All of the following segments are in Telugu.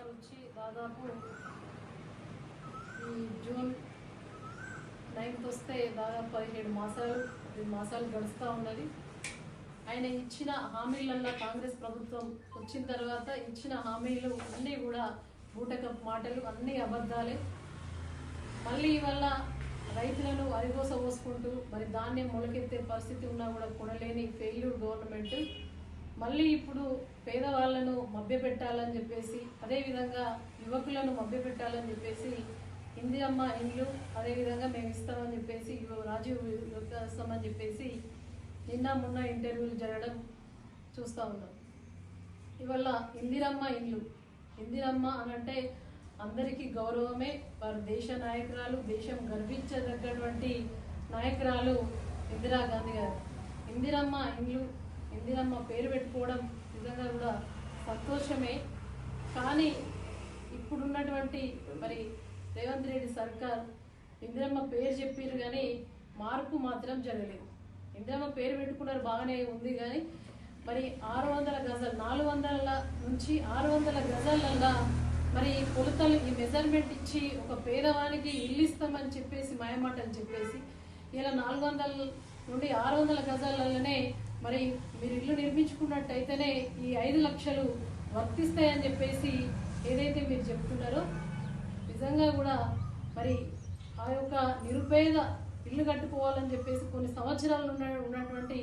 వాటర్ వచ్చి దాదాపు ఈ జూన్ నైన్త్ వస్తే దాదాపు పదిహేడు మాసాలు పది మాసాలు గడుస్తూ ఉన్నది. ఆయన ఇచ్చిన హామీలల్లో కాంగ్రెస్ ప్రభుత్వం వచ్చిన తర్వాత ఇచ్చిన హామీలు అన్నీ కూడా బూటకప్ మాటలు అన్నీ అబద్ధాలే. మళ్ళీ ఇవల్ల రైతులను అరిగోస పోసుకుంటూ మరి ధాన్యం మొలకెత్తే పరిస్థితి ఉన్నా కూడా కొనలేని ఫెయిల్యూర్ గవర్నమెంట్ మళ్ళీ ఇప్పుడు పేదవాళ్ళను మభ్యపెట్టాలని చెప్పేసి అదేవిధంగా యువకులను మభ్యపెట్టాలని చెప్పేసి ఇందిరమ్మ ఇండ్లు అదేవిధంగా మేము ఇస్తామని చెప్పేసి రాజీవ్ ఇస్తామని చెప్పేసి నిన్న మొన్న ఇంటర్వ్యూలు జరగడం చూస్తూ ఉన్నాం. ఇవల్ల ఇందిరమ్మ ఇండ్లు ఇందిరమ్మ అని అంటే అందరికీ గౌరవమే వారు దేశ నాయకురాలు దేశం గర్వించదగ్గటువంటి నాయకురాలు ఇందిరాగాంధీ గారు. ఇందిరమ్మ ఇండ్లు ఇందిరమ్మ పేరు పెట్టుకోవడం నిజంగా కూడా సంతోషమే. కానీ ఇప్పుడున్నటువంటి మరి రేవంత్ రెడ్డి సర్కార్ ఇందిరమ్మ పేరు చెప్పారు కానీ మార్పు మాత్రం జరగలేదు. ఇందిరమ్మ పేరు పెట్టుకున్నారు బాగానే ఉంది కానీ మరి ఆరు వందల గజాలు నాలుగు వందల నుంచి ఆరు వందల గజాలల్లా మరి కొలతలు ఈ మెజర్మెంట్ ఇచ్చి ఒక పేదవానికి ఇల్లు ఇస్తామని చెప్పేసి మాయమాటలు చెప్పేసి ఇలా నాలుగు వందల నుండి ఆరు వందల గజాలలోనే మరి మీరు ఇల్లు నిర్మించుకున్నట్టయితేనే ఈ ఐదు లక్షలు వర్తిస్తాయని చెప్పేసి ఏదైతే మీరు చెప్తున్నారో నిజంగా కూడా మరి ఆ యొక్క నిరుపేద ఇల్లు కట్టుకోవాలని చెప్పేసి కొన్ని సంవత్సరాలు ఉన్న ఉన్నటువంటి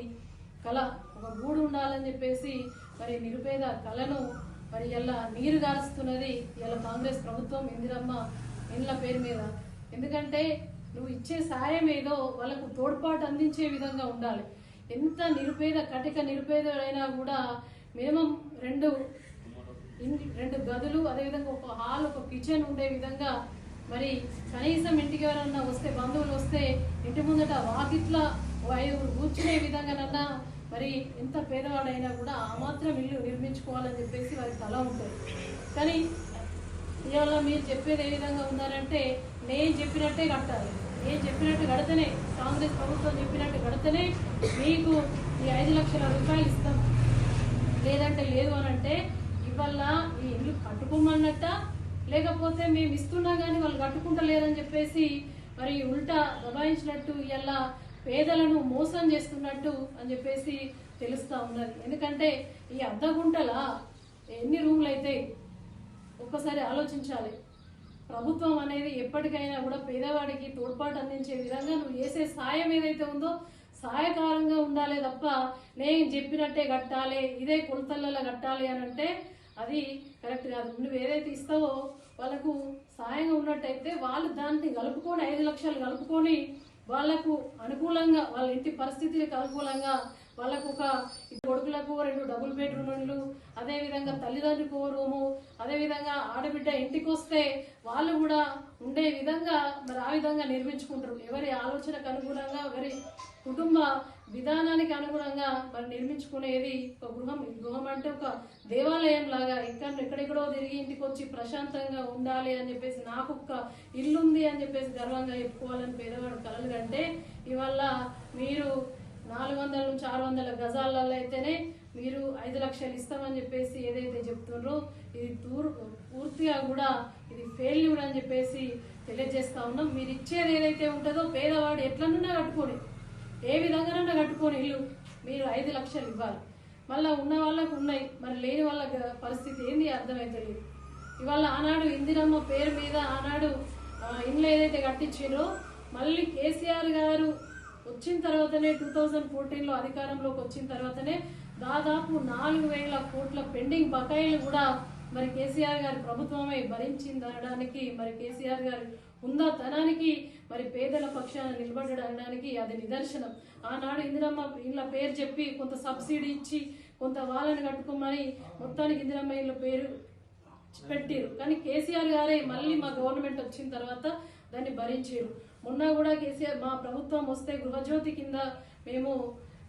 కళ ఒక గూడు ఉండాలని చెప్పేసి మరి నిరుపేద కళను మరి ఇలా నీరు గారుస్తున్నది ఇలా కాంగ్రెస్ ప్రభుత్వం ఇందిరమ్మ ఇండ్ల పేరు మీద. ఎందుకంటే నువ్వు ఇచ్చే సాయం ఏదో వాళ్ళకు తోడ్పాటు అందించే విధంగా ఉండాలి. ఎంత నిరుపేద కటిక నిరుపేదైనా కూడా మినిమం రెండు రెండు గదులు అదేవిధంగా ఒక హాల్ ఒక కిచెన్ ఉండే విధంగా మరి కనీసం ఇంటికి ఎవరన్నా వస్తే బంధువులు వస్తే ఇంటి ముందట వాకిట్ల ఐదుగురు కూర్చునే విధంగానన్నా మరి ఎంత పేదవాడైనా కూడా ఆ మాత్రం ఇల్లు నిర్మించుకోవాలని చెప్పేసి వారి తల ఉంటుంది. కానీ ఇవాళ మీరు చెప్పేది ఏ విధంగా ఉన్నారంటే నేను చెప్పినట్టే కట్టాలి. నేను చెప్పినట్టు కడితేనే కాంగ్రెస్ ప్రభుత్వం చెప్పినట్టు కడితేనే మీకు ఈ ఐదు లక్షల రూపాయలు ఇస్తాం. లేదంటే లేదు అని అంటే ఇవాళ ఈ ఇల్లు కట్టుకోమన్నట్ట? లేకపోతే మేము ఇస్తున్నా కానీ వాళ్ళు కట్టుకుంటలేదని చెప్పేసి మరి ఉల్టా దబాయించినట్టు ఇలా పేదలను మోసం చేస్తున్నట్టు అని చెప్పేసి తెలుస్తా ఉన్నది. ఎందుకంటే ఈ అర్ధగుంటల ఎన్ని రూములు అయితే ఒక్కసారి ఆలోచించాలి. ప్రభుత్వం అనేది ఎప్పటికైనా కూడా పేదవాడికి తోడ్పాటు అందించే విధంగా నువ్వు చేసే సాయం ఏదైతే ఉందో సహాయకారంగా ఉండాలి తప్ప నేను చెప్పినట్టే కట్టాలి ఇదే కొలతలలో కట్టాలి అని అంటే అది కరెక్ట్ కాదు. నువ్వు ఏదైతే ఇస్తావో వాళ్ళకు సాయంగా ఉన్నట్టయితే వాళ్ళు దాన్ని కలుపుకొని ఐదు లక్షలు కలుపుకొని వాళ్ళకు అనుకూలంగా వాళ్ళ ఇంటి పరిస్థితులకు అనుకూలంగా వాళ్ళకు ఒక కొడుకుల రెండు డబుల్ బెడ్రూమ్లు అదేవిధంగా తల్లిదండ్రులకు ఓ రూము అదేవిధంగా ఆడబిడ్డ ఇంటికి వస్తే వాళ్ళు కూడా ఉండే విధంగా మరి ఆ విధంగా నిర్మించుకుంటారు. ఎవరి ఆలోచనకు అనుగుణంగా ఎవరి కుటుంబ విధానానికి అనుగుణంగా మరి నిర్మించుకునేది ఒక గృహం. గృహం అంటే ఒక దేవాలయం లాగా ఇక్కడ ఎక్కడెక్కడో తిరిగి ఇంటికి వచ్చి ప్రశాంతంగా ఉండాలి అని చెప్పేసి నాకు ఒక ఇల్లు ఉంది అని చెప్పేసి గర్వంగా చెప్పుకోవాలని పేదవాడు కలలు కంటే ఇవల్ల మీరు నాలుగు వందల నుంచి ఆరు వందల గజాలలో అయితేనే మీరు ఐదు లక్షలు ఇస్తామని చెప్పేసి ఏదైతే చెప్తున్నారో ఇది తూర్ పూర్తిగా కూడా ఇది ఫెయిల్యూర్ అని చెప్పేసి తెలియజేస్తా ఉన్నాం. మీరు ఇచ్చేది ఏదైతే ఉంటుందో పేదవాడు ఎట్లనున్నా కట్టుకోని ఏ విధంగానన్నా కట్టుకోని ఇల్లు మీరు ఐదు లక్షలు ఇవ్వాలి. మళ్ళీ ఉన్న వాళ్ళకు ఉన్నాయి మరి లేని వాళ్ళ పరిస్థితి ఏంది అర్థమైతలేదు ఇవాళ ఆనాడు ఇందిరమ్మ పేరు మీద ఆనాడు ఇండ్లు ఏదైతే కట్టించారో మళ్ళీ కేసీఆర్ గారు వచ్చిన తర్వాతనే టూ థౌజండ్ ఫోర్టీన్లో అధికారంలోకి వచ్చిన తర్వాతనే దాదాపు నాలుగు వేల కోట్ల పెండింగ్ బకాయిలు కూడా మరి కేసీఆర్ గారి ప్రభుత్వమే భరించిందనడానికి మరి కేసీఆర్ గారి ఉందాతనానికి మరి పేదల పక్షాన నిలబడడానికి అది నిదర్శనం. ఆనాడు ఇందిరమ్మ ఇళ్ళ పేరు చెప్పి కొంత సబ్సిడీ ఇచ్చి కొంత వాళ్ళని కట్టుకోమని మొత్తానికి ఇందిరమ్మ ఇళ్ళ పేరు పెట్టారు. కానీ కేసీఆర్ గారే మళ్ళీ మా గవర్నమెంట్ వచ్చిన తర్వాత దాన్ని భరించారు. మొన్న కూడా కేసీఆర్ మా ప్రభుత్వం వస్తే గృహజ్యోతి కింద మేము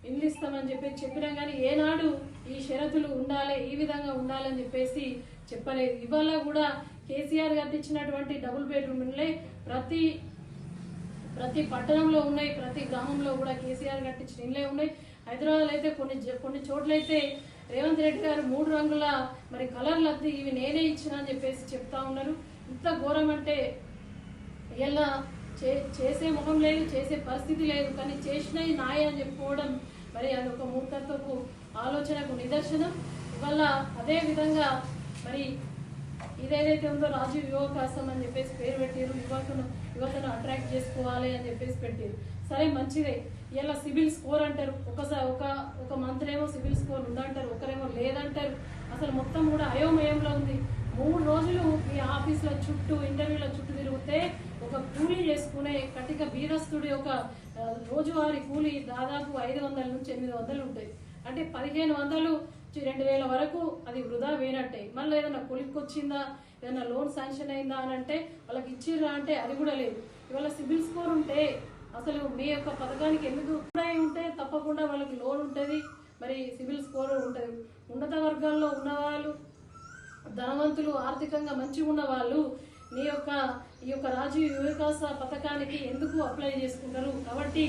ఇల్లు ఇస్తామని చెప్పి చెప్పినా కానీ ఏనాడు ఈ షరతులు ఉండాలి ఈ విధంగా ఉండాలని చెప్పేసి చెప్పలేదు. ఇవాళ కూడా కేసీఆర్ గారు ఇచ్చినటువంటి డబుల్ బెడ్రూమ్ ఇళ్ళే ప్రతి ప్రతి పట్టణంలో ఉన్నాయి ప్రతి గ్రామంలో కూడా కేసీఆర్ కట్టించిన ఇళ్ళే ఉన్నాయి. హైదరాబాద్ అయితే కొన్ని కొన్ని చోట్ల అయితే రేవంత్ రెడ్డి గారు మూడు రంగుల మరి కలర్లు లద్ది ఇవి నేనే ఇచ్చిన అని చెప్పేసి చెప్తా ఉన్నారు. ఇంత ఘోరం అంటే ఎలా చేసే ముఖం లేదు చేసే పరిస్థితి లేదు కానీ చేసినవి నాయ అని చెప్పుకోవడం మరి అది ఒక మూర్ఖత్వపు ఆలోచనకు నిదర్శనం. ఇవాళ అదే విధంగా మరి ఇదేదైతే ఉందో రాజీవ్ యువకాశం అని చెప్పేసి పేరు పెట్టారు యువతను యువతను అట్రాక్ట్ చేసుకోవాలి అని చెప్పేసి పెట్టారు సరే మంచిదే. ఇలా సిబిల్ స్కోర్ అంటారు. ఒకసారి ఒక ఒక మంత్రి ఏమో సివిల్ స్కోర్ ఉందంటారు ఒకరేమో లేదంటారు. అసలు మొత్తం కూడా అయోమయంలో ఉంది. మూడు రోజులు ఈ ఆఫీసుల చుట్టూ ఇంటర్వ్యూల చుట్టూ తిరిగితే ఒక కూలీ చేసుకునే కటిక బీరస్తుడి ఒక రోజువారి రోజువారీ కూలీ దాదాపు ఐదు వందల నుంచి ఎనిమిది వందలు ఉంటాయి. అంటే పదిహేను వందలు రెండు వేల వరకు అది వృధా వేనట్టే మళ్ళీ ఏదైనా కొలిక్కొచ్చిందా ఏదైనా లోన్ శాంక్షన్ అయిందా అని అంటే వాళ్ళకి ఇచ్చిర్రా అంటే అది కూడా లేదు. ఇవాళ సిబిల్ స్కోర్ ఉంటే అసలు మీ యొక్క పథకానికి ఎందుకు అప్లై ఉంటే తప్పకుండా వాళ్ళకి లోన్ ఉంటుంది మరి సిబిల్ స్కోర్ ఉంటుంది. ఉన్నత వర్గాల్లో ఉన్నవాళ్ళు ధనవంతులు ఆర్థికంగా మంచిగా ఉన్న వాళ్ళు నీ యొక్క ఈ యొక్క రాజు యువకాస పథకానికి ఎందుకు అప్లై చేసుకుంటారు? కాబట్టి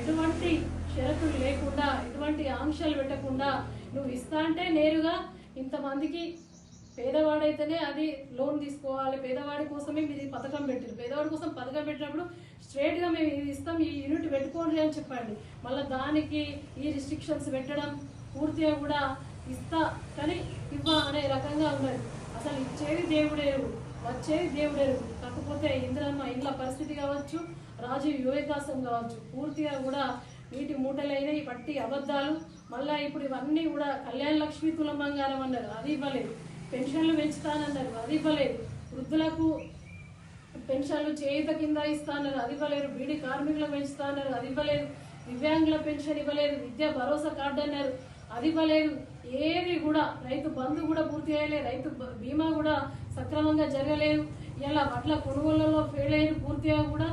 ఎటువంటి షరతులు లేకుండా ఎటువంటి ఆంక్షలు పెట్టకుండా నువ్వు ఇస్తా అంటే నేరుగా ఇంతమందికి పేదవాడైతేనే అది లోన్ తీసుకోవాలి. పేదవాడి కోసమే మీరు పథకం పెట్టారు. పేదవాడి కోసం పథకం పెట్టినప్పుడు స్ట్రేట్గా మేము ఇది ఇస్తాం ఈ యూనిట్ పెట్టుకోండి అని చెప్పండి. మళ్ళీ దానికి ఈ రిస్ట్రిక్షన్స్ పెట్టడం పూర్తిగా కూడా ఇస్తా కానీ ఇవ్వ అనే రకంగా ఉన్నది. అసలు ఇచ్చేది దేవుడేరు వచ్చేది దేవుడే కాకపోతే ఇంద్రమ్మ ఇండ్ల పరిస్థితి కావచ్చు రాజు యువకాశం కావచ్చు పూర్తిగా కూడా నీటి మూటలైన పట్టి అబద్ధాలు మళ్ళా ఇప్పుడు ఇవన్నీ కూడా కళ్యాణ లక్ష్మి తులం బంగారం అన్నారు. అది ఇవ్వలేదు. పెన్షన్లు పెంచుతానన్నారు. అది ఇవ్వలేదు. వృద్ధులకు పెన్షన్లు చేయుత కింద ఇస్తానన్నారు. అది ఇవ్వలేరు బీడీ కార్మికులకు పెంచుతానన్నారు. అది ఇవ్వలేదు. దివ్యాంగుల పెన్షన్ ఇవ్వలేదు. విద్యా భరోసా కార్డు అన్నారు. అది ఇవ్వలేదు ఏది కూడా రైతు బంధు కూడా పూర్తి చేయలేదు రైతు బీమా కూడా సక్రమంగా జరగలేదు. ఇలా వడ్ల కొనుగోళ్ళలో ఫెయిల్ అయిన పూర్తిగా కూడా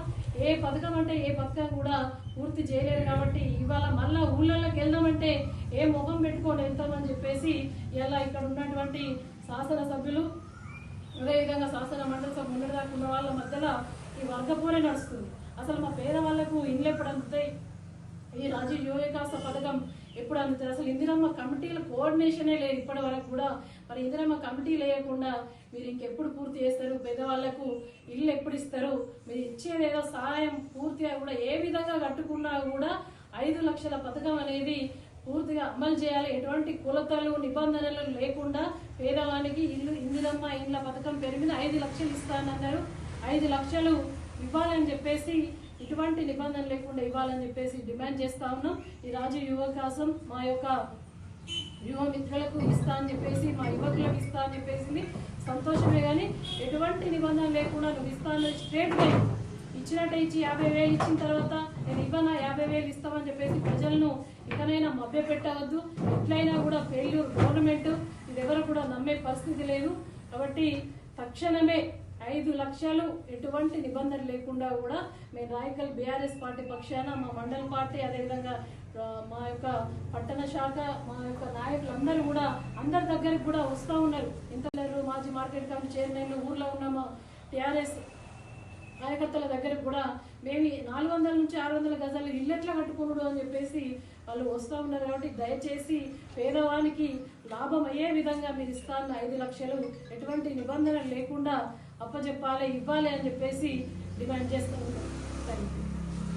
ఏ పథకం అంటే ఏ పథకం కూడా పూర్తి చేయలేదు కాబట్టి ఇవాళ మళ్ళా ఊళ్ళలోకి వెళ్దామంటే ఏ ముఖం పెట్టుకొని వెళ్తామని చెప్పేసి ఇలా ఇక్కడ ఉన్నటువంటి శాసనసభ్యులు అదేవిధంగా శాసన మండలి సభ ముందు ఉన్న వాళ్ళ మధ్యలో ఈ వర్గపోరే నడుస్తుంది. అసలు మా పేదవాళ్ళకు ఇండ్లు ఎప్పుడు అందుతాయి? ఈ రాజీవ్ యువ పథకం ఎప్పుడు అందుతారు? అసలు ఇందిరమ్మ కమిటీల కోఆర్డినేషనే లేదు ఇప్పటి వరకు కూడా. మరి ఇందిరమ్మ కమిటీ లేకుండా మీరు ఇంకెప్పుడు పూర్తి చేస్తారు? పేదవాళ్ళకు ఇల్లు ఎప్పుడు ఇస్తారు? మీరు ఇచ్చేది ఏదో సహాయం పూర్తిగా కూడా ఏ విధంగా కట్టుకున్నా కూడా ఐదు లక్షల పథకం అనేది పూర్తిగా అమలు చేయాలి. ఎటువంటి కులతలు నిబంధనలు లేకుండా పేదవానికి ఇల్లు ఇందిరమ్మ ఇండ్ల పథకం పేరు మీద ఐదు లక్షలు ఇస్తానన్నారు ఐదు లక్షలు ఇవ్వాలని చెప్పేసి ఇటువంటి నిబంధన లేకుండా ఇవ్వాలని చెప్పేసి డిమాండ్ చేస్తా ఉన్నాం. ఈ రాజు యువకాశం మా యొక్క యువ మిత్రులకు ఇస్తా అని చెప్పేసి మా యువకులకు ఇస్తా అని చెప్పేసి సంతోషమే కానీ ఎటువంటి నిబంధన లేకుండా నువ్వు ఇస్తాను స్ట్రేట్గా ఇచ్చినట్టే ఇచ్చి యాభై వేలు ఇచ్చిన తర్వాత నేను ఇవ్వనా? యాభై వేలు ఇస్తామని చెప్పేసి ప్రజలను ఇకనైనా మభ్య పెట్టవద్దు. ఎట్లయినా కూడా ఫెయిల్యూర్ గవర్నమెంట్ ఇది ఎవరు కూడా నమ్మే పరిస్థితి లేదు. కాబట్టి తక్షణమే ఐదు లక్షలు ఎటువంటి నిబంధన లేకుండా కూడా మేము రాయకల్ బీఆర్ఎస్ పార్టీ పక్షాన మా మండల పార్టీ అదేవిధంగా మా యొక్క పట్టణ శాఖ మా యొక్క నాయకులందరూ కూడా అందరి దగ్గరికి కూడా వస్తూ ఉన్నారు. ఇంత మాజీ మార్కెట్ కమిటీ చైర్మన్ ఊర్లో ఉన్న మా టీఆర్ఎస్ కార్యకర్తల దగ్గరకు కూడా మేము నాలుగు వందల నుంచి ఆరు వందల గజాలు ఇల్లెట్లా కట్టుకోడు అని చెప్పేసి వాళ్ళు వస్తూ ఉన్నారు కాబట్టి దయచేసి పేదవానికి లాభం అయ్యే విధంగా మీరు ఇస్తాను ఐదు లక్షలు ఎటువంటి నిబంధనలు లేకుండా అప్పచెప్పాలి ఇవ్వాలి అని చెప్పేసి డిమాండ్ చేస్తూ